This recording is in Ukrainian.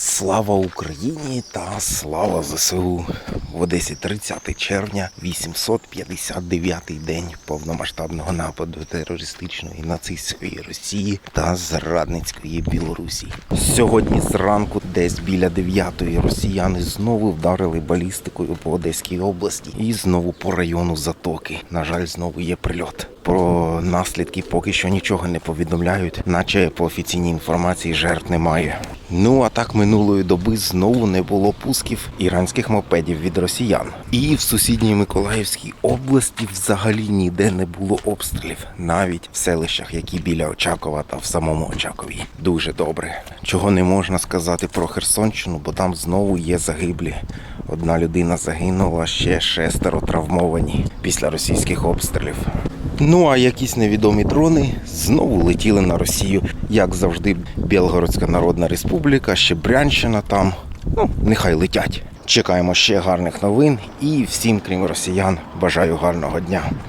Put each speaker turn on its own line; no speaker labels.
Слава Україні та слава ЗСУ! В Одесі 30 червня, 859-й день повномасштабного нападу терористичної нацистської Росії та зрадницької Білорусі. Сьогодні зранку, десь біля 9-ї, росіяни знову вдарили балістикою по Одеській області і знову по району Затоки. На жаль, знову є прильот. Про наслідки поки що нічого не повідомляють, наче по офіційній інформації жертв немає. Ну а так минулої доби знову не було пусків іранських мопедів від росіян. І в сусідній Миколаївській області взагалі ніде не було обстрілів, навіть в селищах, які біля Очакова та в самому Очакові. Дуже добре. Чого не можна сказати про Херсонщину, бо там знову є загиблі. Одна людина загинула, ще шестеро травмовані після російських обстрілів. Ну а якісь невідомі дрони знову летіли на Росію, як завжди, Білгородська Народна Республіка, ще Брянщина там. Ну, нехай летять. Чекаємо ще гарних новин і всім, крім росіян, бажаю гарного дня.